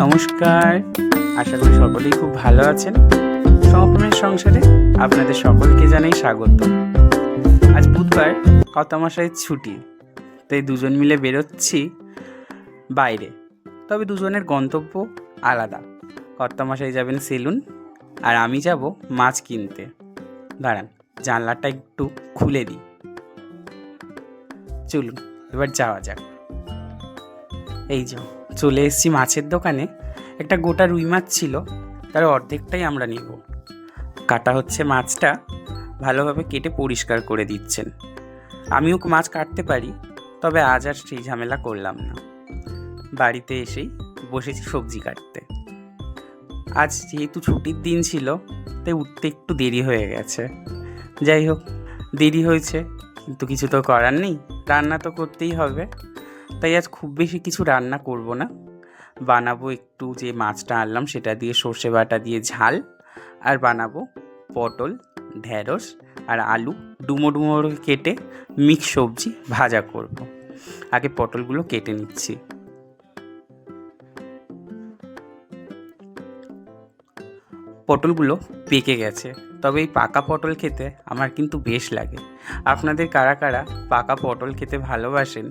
নমস্কার। আশা করি সকলেই খুব ভালো আছেন। সমপ্রেমের সংসারে আপনাদের সকলকে জানাই স্বাগত। আজ বুধবার কর্তামশাইয়ের ছুটি। তাই দুজন মিলে বেরোচ্ছি বাইরে। তবে দুজনের গন্তব্য আলাদা। কর্তামশাই যাবেন সেলুন, আর আমি যাব মাছ কিনতে। দাঁড়ান, জানলাটা একটু খুলে দিই। চলুন, এবার যাওয়া যাক। এই যে। চলে এসেছি মাছের দোকানে। একটা গোটা রুই মাছ ছিল, তার অর্ধেকটাই আমরা নিব। কাটা হচ্ছে মাছটা, ভালোভাবে কেটে পরিষ্কার করে দিচ্ছেন। আমিও মাছ কাটতে পারি, তবে আজ আর সেই ঝামেলা করলাম না। বাড়িতে এসেই বসেছি সবজি কাটতে। আজ যেহেতু ছুটির দিন ছিল, তাই উঠতে একটু দেরি হয়ে গেছে। যাই হোক, দেরি হয়েছে, কিন্তু কিছু তো করার নেই, রান্না তো করতেই হবে। তাই আজ খুব বেশি কিছু রান্না করব না। বানাবো একটু যে মাছটা আনলাম, সেটা দিয়ে সর্ষে বাটা দিয়ে ঝাল, আর বানাবো পটল ঢ্যাঁড়স আর আলু ডুমো ডুমো কেটে মিক্স সবজি ভাজা করব। আগে পটলগুলো কেটে নিচ্ছি। পটলগুলো পেকে গেছে, তবে এই পাকা পটল খেতে আমার কিন্তু বেশ লাগে। আপনাদের কারা কারা পাকা পটল খেতে ভালোবাসেন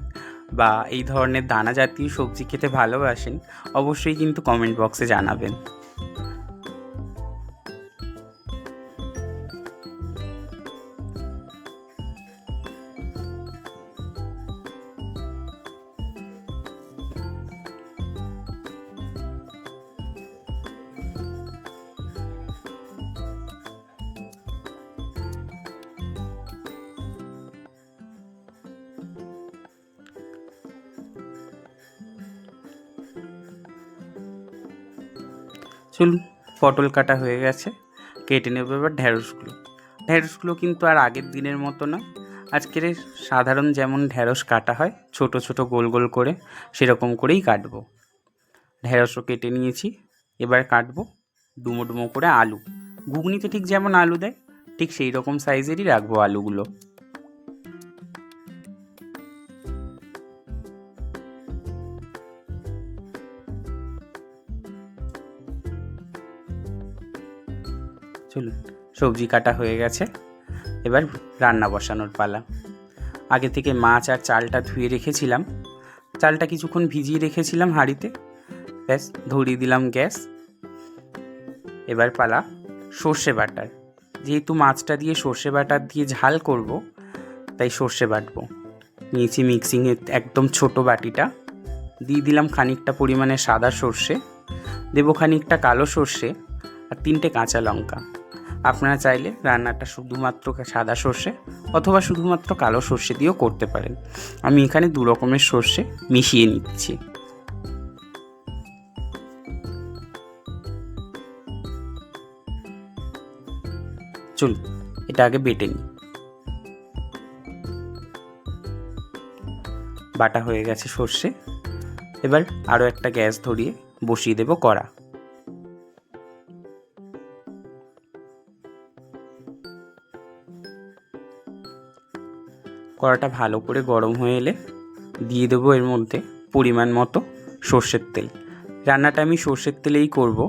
বা এই ধরনের দানা জাতীয় সবজি খেতে ভালোবাসেন অবশ্যই কিন্তু কমেন্ট বক্সে জানাবেন। চলুন পটল কাটা হয়ে গেছে, কেটে নেব এবার ঢ্যাঁড়সগুলো ঢ্যাঁড়সগুলো কিন্তু আর আগের দিনের মতো না। আজকের সাধারণ যেমন ঢ্যাঁড়স কাটা হয়, ছোট ছোট গোল গোল করে সেরকম করেই কাটবো। ঢ্যাঁড়সও কেটে নিয়েছি, এবার কাটবো ডুমো ডুমো করে আলু। ঘুগনিতে ঠিক যেমন আলু দেয়, ঠিক সেই রকম সাইজেরই রাখব আলুগুলো। চলুন, সবজি কাটা হয়ে গেছে। এবার রান্না বসানোর পালা। আগে থেকে মাছ আর চালটা ধুয়ে রেখেছিলাম। চালটা কিছুক্ষণ ভিজিয়ে রেখেছিলাম হাঁড়িতে। ব্যাস, ধরিয়ে দিলাম গ্যাস। এবার পালা সর্ষে বাটার। যেহেতু মাছটা দিয়ে সর্ষে বাটার দিয়ে ঝাল করব, তাই সর্ষে বাটবো। নিয়েছি মিক্সিংয়ে একদম ছোট বাটিটা। দিয়ে দিলাম খানিকটা পরিমাণে সাদা সর্ষে। দেবো খানিকটা কালো সর্ষে আর তিনটে কাঁচা লঙ্কা। আপনারা চাইলে রান্নাটা শুধুমাত্র সাদা সর্ষে অথবা শুধুমাত্র কালো সর্ষে দিয়েও করতে পারেন। আমি এখানে দু রকমের সর্ষে মিশিয়ে নিচ্ছি। চলুন, এটা আগে বেটে নিই। বাটা হয়ে গেছে সর্ষে। এবার আরও একটা গ্যাস ধরিয়ে বসিয়ে দেবো কড়া। কড়াটা ভালো করে গরম হয়ে এলে দিয়ে দেবো এর মধ্যে পরিমাণ মতো সর্ষের তেল। রান্নাটা আমি সর্ষের তেলেই করব,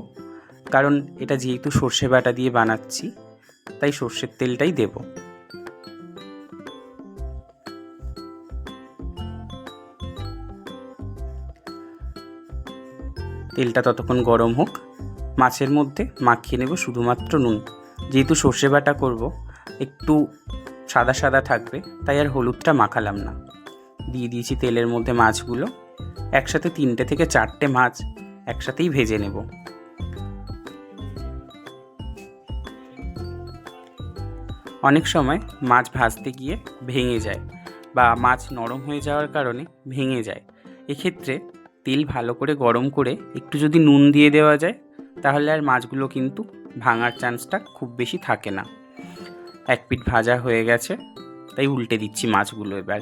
কারণ এটা যেহেতু সর্ষে বাটা দিয়ে বানাচ্ছি, তাই সর্ষের তেলটাই দেব। তেলটা ততক্ষণ গরম হোক, মাছের মধ্যে মাখিয়ে নেব শুধুমাত্র নুন। যেহেতু সর্ষে বাটা করব, একটু সাদা সাদা থাকবে, তাই আর হলুদটা মাখালাম না। দিয়ে দিয়েছি তেলের মধ্যে মাছগুলো। একসাথে তিনটে থেকে চারটে মাছ একসাথেই ভেজে নেব। অনেক সময় মাছ ভাজতে গিয়ে ভেঙে যায় বা মাছ নরম হয়ে যাওয়ার কারণে ভেঙে যায়। এক্ষেত্রে তেল ভালো করে গরম করে একটু যদি নুন দিয়ে দেওয়া যায়, তাহলে আর মাছগুলো কিন্তু ভাঙার চান্সটা খুব বেশি থাকে না। এক পিঠ ভাজা হয়ে গেছে, তাই উল্টে দিচ্ছি মাছগুলো এবার।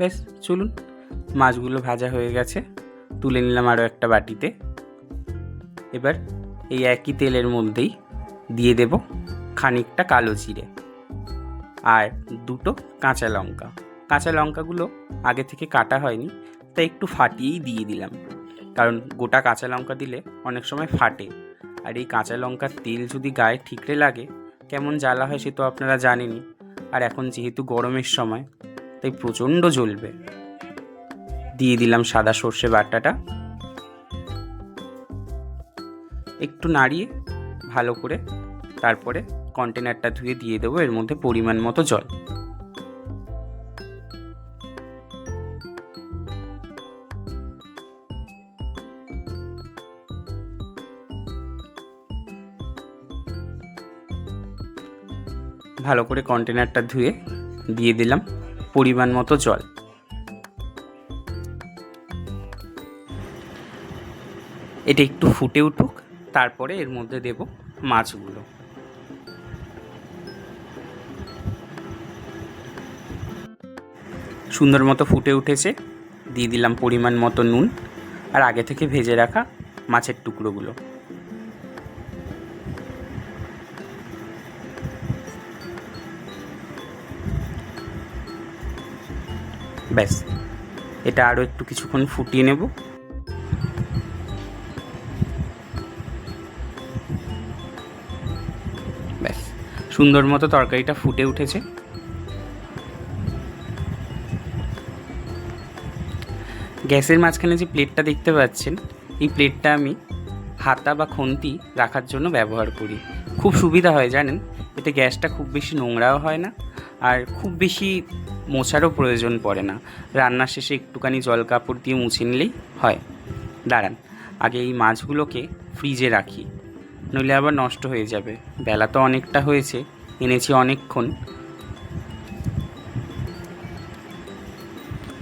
বেশ, চলুন, মাছগুলো ভাজা হয়ে গেছে, তুলে নিলাম আরও একটা বাটিতে। এবার এই একই তেলের মধ্যেই দিয়ে দেব খানিকটা কালো জিরে আর দুটো কাঁচা লঙ্কা। কাঁচা লঙ্কাগুলো আগে থেকে কাটা হয়নি, তাই একটু ফাটিয়েই দিয়ে দিলাম। কারণ গোটা কাঁচা লঙ্কা দিলে অনেক সময় ফাটে। আর এই কাঁচা লঙ্কার তেল যদি গায়ে ঠিকরে লাগে, কেমন জ্বালা হয় সে তো আপনারা জানেনই। আর এখন যেহেতু গরমের সময়, তাই প্রচণ্ড জ্বলবে। দিয়ে দিলাম সাদা সর্ষে বাটাটা। একটু নাড়িয়ে ভালো করে তারপরে কন্টেনারটা ধুয়ে দিয়ে দেবো, এর মধ্যে পরিমাণ মতো জল। ভালো করে কন্টেনারটা ধুয়ে দিয়ে দিলাম পরিমাণ মতো জল। এটা একটু ফুটে উঠুক, তারপরে এর মধ্যে দেব মাছগুলো। সুন্দর মতো ফুটে উঠেছে। দিয়ে দিলাম পরিমাণ মতো নুন আর আগে থেকে ভেজে রাখা মাছের টুকরোগুলো। ব্যাস, এটা আরও একটু কিছুক্ষণ ফুটিয়ে নেব। সুন্দর মতো তরকারিটা ফুটে উঠেছে। গ্যাসের মাঝখানে যে প্লেটটা দেখতে পাচ্ছেন, এই প্লেটটা আমি হাতা বা খুন্তি রাখার জন্য ব্যবহার করি। খুব সুবিধা হয় জানেন, এতে গ্যাসটা খুব বেশি নোংরাও হয় না আর খুব বেশি মোছারও প্রয়োজন পড়ে না। রান্নার শেষে একটুখানি জল কাপড় দিয়ে মুছে নিলেই হয়। দাঁড়ান, আগে এই মাছগুলোকে ফ্রিজে রাখি। নইলে আবার নষ্ট হয়ে যাবে। বেলা তো অনেকটা হয়েছে, এনেছি অনেকক্ষণ।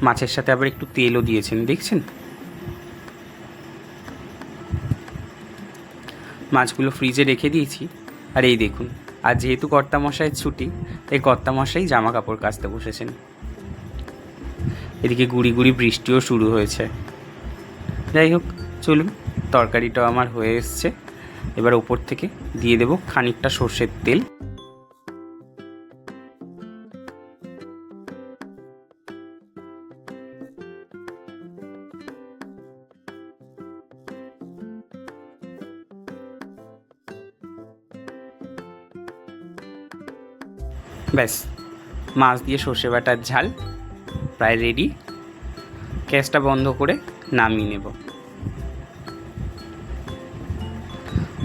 মাছের সাথে আবার একটু তেলও দিয়েছেন, দেখছেন? মাছগুলো ফ্রিজে রেখে দিয়েছি। আর এই দেখুন, আর যেহেতু কর্তামশাইয়ের ছুটি এই কর্তামশাই জামা কাপড় কাচতে বসেছেন। এদিকে গুড়ি গুড়ি বৃষ্টিও শুরু হয়েছে। যাই হোক, চলুন, তরকারিটাও আমার হয়ে এসছে। এবার ওপর থেকে দিয়ে দেব খানিকটা সর্ষের তেল। ব্যাস, মাছ দিয়ে সর্ষে বাটার ঝাল, প্রায় রেডি গ্যাসটা বন্ধ করে নামিয়ে নেব।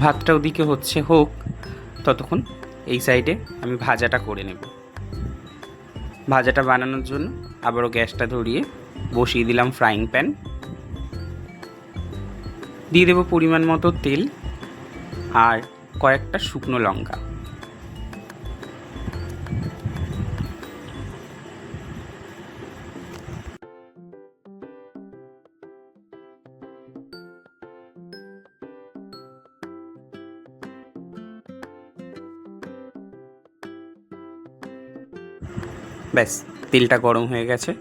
ভাতটা ওদিকে হচ্ছে হোক, ততক্ষণ এই সাইডে আমি ভাজাটা করে নেব। ভাজাটা বানানোর জন্য আবারও গ্যাসটা ধরিয়ে বসিয়ে দিলাম ফ্রাইং প্যান দিয়ে দেবো পরিমাণ মতো তেল আর কয়েকটা শুকনো লঙ্কা। ব্যাস, তেলটা গরম হয়ে গেছে।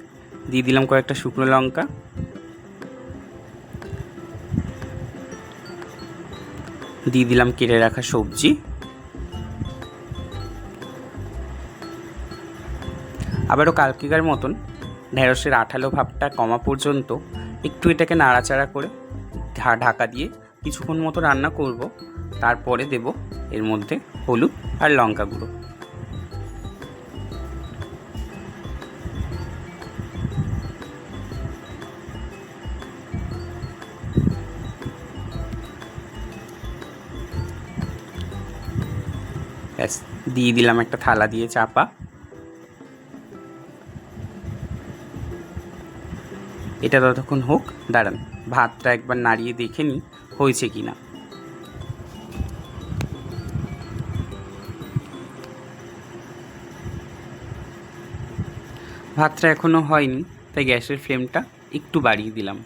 দিয়ে দিলাম কয়েকটা শুকনো লঙ্কা। দিয়ে দিলাম কেটে রাখা সবজি। আবারও কালকিকার মতন ঢেঁড়সের আঠালো ভাবটা কমা পর্যন্ত একটু এটাকে নাড়াচাড়া করে ঢাকা দিয়ে কিছুক্ষণ মতো রান্না করব। তারপরে দেব এর মধ্যে হলুদ আর লঙ্কা গুঁড়ো। ব্যাস, দিয়ে দিলাম একটা থালা দিয়ে চাপা। এটা ততক্ষণ হোক, দাঁড়ান, ভাতটা একবার নাড়িয়ে দেখে নিই, হয়েছে কি না। ভাতটা এখনও হয়নি, তাই গ্যাসের ফ্লেমটা একটু বাড়িয়ে দিলাম।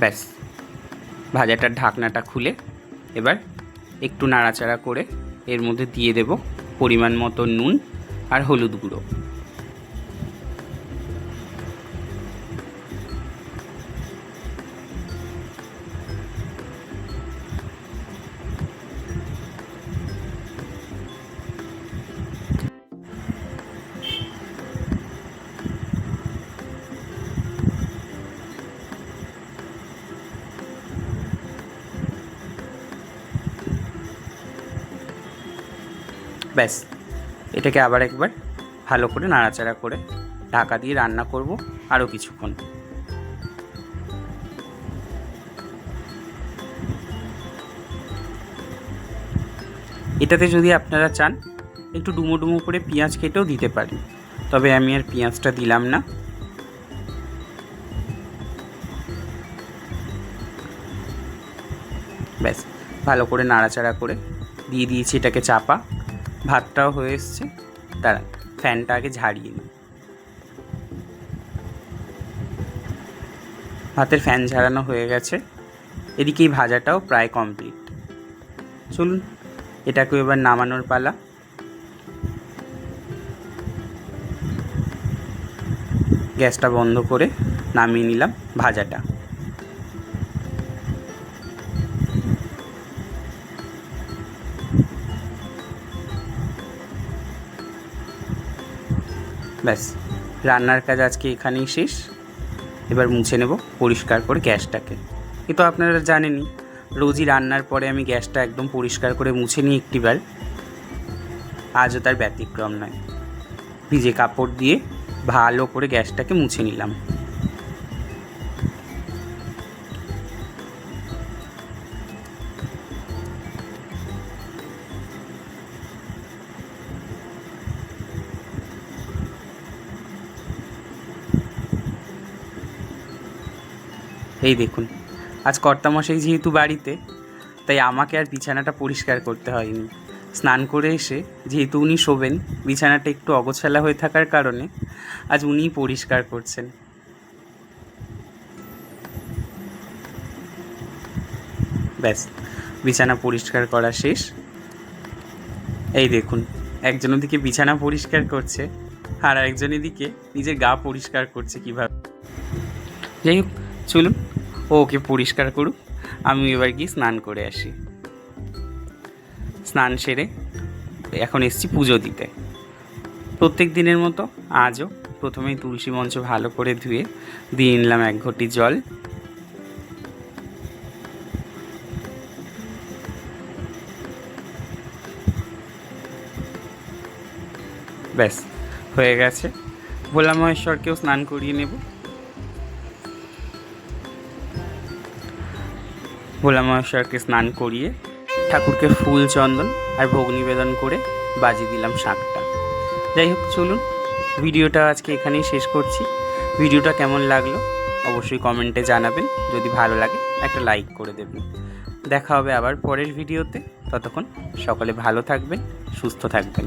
ব্যাস, ভাজাটার ঢাকনাটা খুলে এবার একটু নাড়াচাড়া করে এর মধ্যে দিয়ে দেব পরিমাণ মতো নুন আর হলুদ গুঁড়ো। ব্যাস, এটাকে আবার একবার ভালো করে নাড়াচাড়া করে ঢাকা দিয়ে রান্না করব আরও কিছুক্ষণ। এটাতে যদি আপনারা চান, একটু ডুমো ডুমো করে পেঁয়াজ কেটেও দিতে পারেন, তবে আমি আর পেঁয়াজটা দিলাম না। ব্যাস, ভালো করে নাড়াচাড়া করে দিয়ে দিয়েছি এটাকে চাপা। ভাতটাও হয়ে এসছে। দাঁড়ান ফ্যানটা আগে ঝাড়িয়ে নিই ভাতের ফ্যান ঝাড়ানো হয়ে গেছে। এদিকে এই ভাজাটাও প্রায় কমপ্লিট। চলুন এটাকে এবার নামানোর পালা। গ্যাসটা বন্ধ করে নামিয়ে নিলাম ভাজাটা। ব্যাস, রান্নার কাজ আজকে এখানেই শেষ। এবার মুছে নেব পরিষ্কার করে গ্যাসটাকে। এ তো আপনারা জানেনই, রোজই রান্নার পরে আমি গ্যাসটা একদম পরিষ্কার করে মুছে নিই একটিবার। আজও তার ব্যতিক্রম নয়। ভিজে কাপড় দিয়ে ভালো করে গ্যাসটাকে মুছে নিলাম। এই দেখুন, আজ কর্তামশাই যেহেতু বাড়িতে, তাই আমাকে আর বিছানাটা পরিষ্কার করতে হয়নি। স্নান করে এসে যেহেতু উনি শোবেন, বিছানাটা একটু অগোছালা হয়ে থাকার কারণে আজ উনিই পরিষ্কার করছেন। ব্যাস, বিছানা পরিষ্কার করা শেষ। এই দেখুন, একজন ওদিকে বিছানা পরিষ্কার করছে, আর একজন এদিকে নিজের গা পরিষ্কার করছে কীভাবে। যাই হোক, চলুন। ও ওকে পরিষ্কার করুক। আমি এবার গিয়ে স্নান করে আসি। স্নান সেরে এখন এসছি পুজো দিতে। প্রত্যেক দিনের মতো আজও প্রথমেই তুলসী মঞ্চ ভালো করে ধুয়ে দিয়ে নিলাম এক ঘটি জল। ব্যাস, হয়ে গেছে। ভোলা মহেশ্বরকেও স্নান করিয়ে নেব। ভোলা মহেশ্বরকে স্নান করিয়ে ঠাকুরকে ফুল, চন্দন আর ভোগ নিবেদন করে বাজি দিলাম শাঁখটা যাই হোক, চলুন, ভিডিওটা আজকে এখানেই শেষ করছি। ভিডিওটা কেমন লাগল অবশ্যই কমেন্টে জানাবেন। যদি ভালো লাগে, একটা লাইক করে দেবেন। দেখা হবে আবার পরের ভিডিওতে। ততক্ষণ সকলে ভালো থাকবেন, সুস্থ থাকবেন।